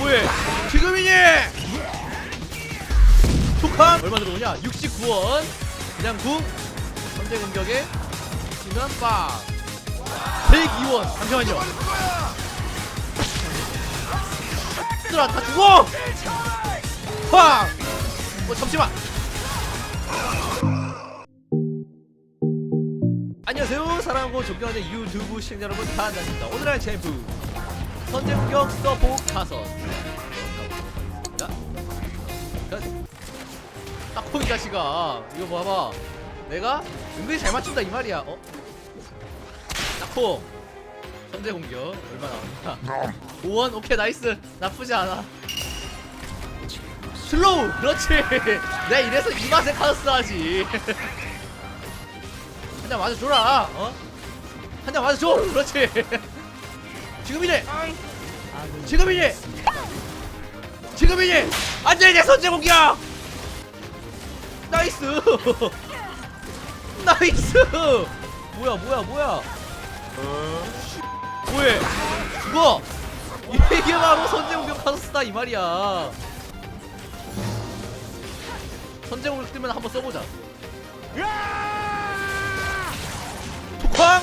뭐해? 지금이니? 툭함 얼마 들어오냐? 69원 그냥 궁 선제 공격에 지면 빵 102원 잠시만요 얘들아 다 죽어! 빵! 어 잠시만 안녕하세요 사랑하고 존경하는 유튜브 시청자 여러분 반갑습니다 오늘 할 챔프 선제 공격 자, 자, 딱콩이 자식아 이거 봐봐. 내가 은근히 잘 맞춘다 이 말이야. 어? 딱콩 선제 공격 얼마 나왔나. 5원 오케이 나이스. 나쁘지 않아. 슬로우 그렇지. 내가 이래서 이 맛에 카우스 하지. 한 장 맞아줘라 어? 한 장 맞아줘 그렇지 지금이지 지금이지 지금이지 안돼 내 선제 공격 나이스. 나이스. 뭐야 뭐야 뭐야. 뭐해? 죽어. 이게 바로 선제 공격 카우스다 이 말이야. 선제 공격 뜨면 한번 써보자. tuk황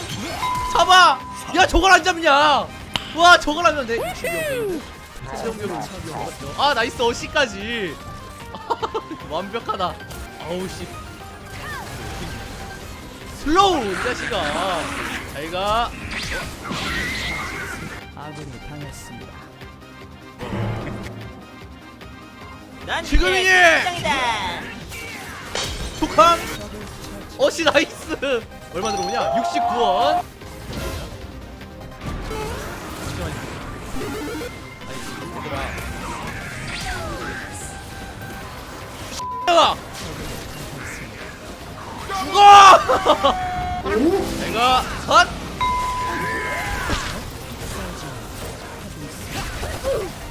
잡아! 야 저걸 안 잡냐 와 저걸 하면 돼 60명 선제 공격을 아 나이스 어시까지. 완벽하다. 아우 씨. 슬로우 이 자식아. 잘가. 아군이 당했습니다. 난 지금이니! 이제. 툭함 어시 나이스. 얼마 들어오냐? 69원 얘들아. 죽어! 내가 헛!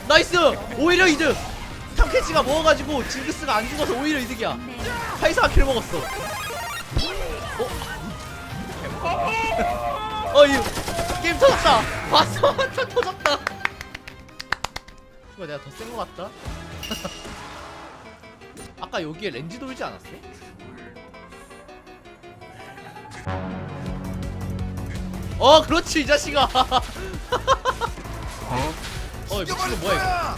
나이스! 오히려 이득! 탐캐치가 먹어가지고 징크스가 안 죽어서 오히려 이득이야. 카이사 킬 먹었어. 어? 어, 이 게임 터졌다. 봤어, 터졌다. 이거 내가 더센거 같다. 아까 여기에 렌즈 돌지 않았어? 어, 그렇지 이 자식아. 어, 미친 거 뭐야 이거?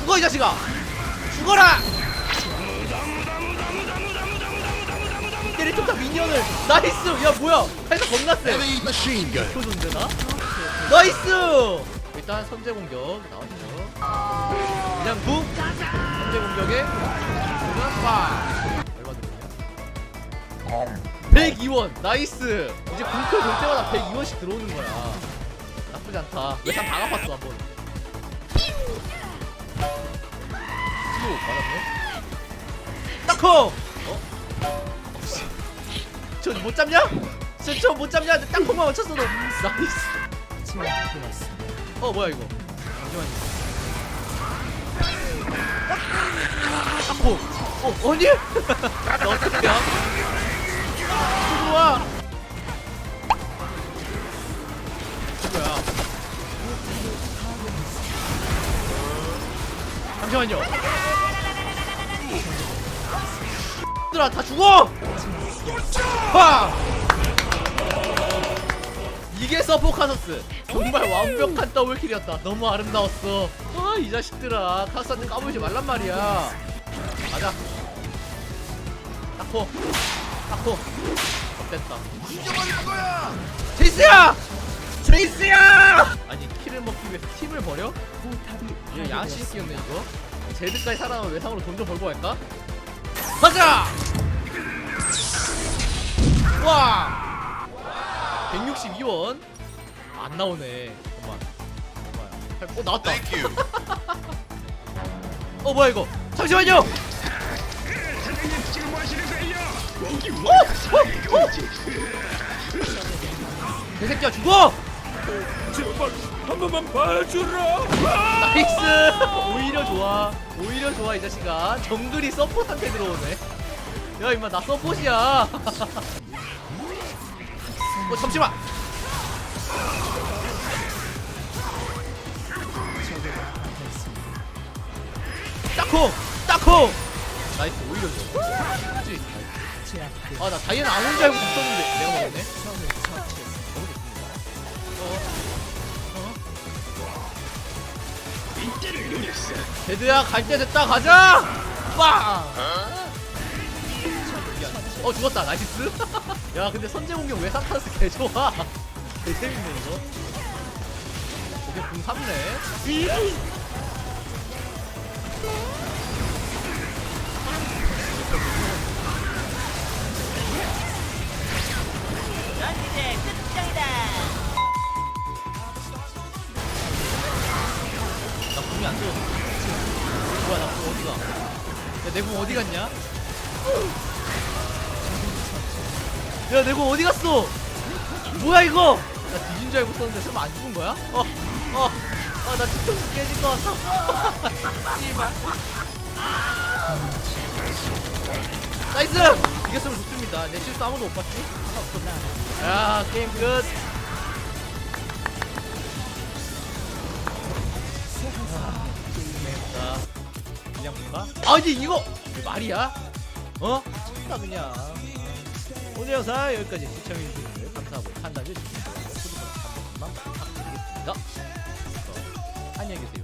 죽어 이 자식아. 죽어라. 때리쳤다 미니언을 나이스 야 뭐야 칼사 겁나 세 Heavy machine gun. 표존데 나 나이스! 일단 선제 공격 나왔죠. 그냥 붕 선제 공격에 빵 얼마 들어오냐 102원. 나이스! 이제 궁클 볼 때마다 102원씩 들어오는 거야. 나쁘지 않다. 외상 다 갚았어 한번? 슬로우 맞았네? 딱콩 어? 저못 잡냐? 저못 잡냐? 땅콩만 맞췄어도. 나이스. 치명 되었습니다. 어 뭐야 이거? 잠시만요. 땅콩. 어 아니? 너 어떡해야? 들어와. 뭐야? 잠시만요. 얘들아 다 죽어! 파! 이게 서포카서스 정말 완벽한 더블킬이었다 너무 아름다웠어 아 이 자식들아 카스한테 까불지 말란 말이야 가자 타코 타코 어땠다 제이스야! 제이스야! 아니 킬을 먹기 위해서 팀을 버려? 이거 새끼였네 이거 제드까지 살아남으면 외상으로 돈 좀 벌고 갈까? 가자! 와! 162원 안 나오네 잠깐만 잠깐만 어 나왔다 어 뭐야 이거 잠시만요 어? 어? 어? 개새끼야 죽어! 제발 한 번만 봐주라. 나이스! 오히려 좋아. 오히려 좋아, 이 자식아. 정글이 서포트한테 들어오네. 야, 임마, 나 서폿이야. 어 잠시만 딱콩 딱콩 나이스 오히려 좋아나 다이애나 혼자 알고 있었는데 내가 먹었네 데드야 갈 때 됐다 가자 빵 어 죽었다. 나이스. 야 근데 선제 공격 왜 사타스 개 좋아? 개 재밌네 이거. 오케이 궁 3네. 넌 이제 끝장이다. 나 궁이 안 들어갔어 뭐야 나궁 어디가? 야내 궁 어디 갔냐 야내궁 어디 갔어 뭐야 이거 나 뒤진 줄 알고 썼는데 설마 안 죽은 거야? 어어아나 뒤통수 깨진 거 같아 씨발 나이스 이겼으면 좋습니다 내 실수 아무도 못 봤지? 야 게임 끝 자, 그냥 뭔가? 아니 이거 말이야? 어? 나 그냥 오늘 영상 여기까지 시청해주신 분들 감사하고 판단해주신 분들 구독 한 번만 부탁드리겠습니다. 어, 안녕히 계세요.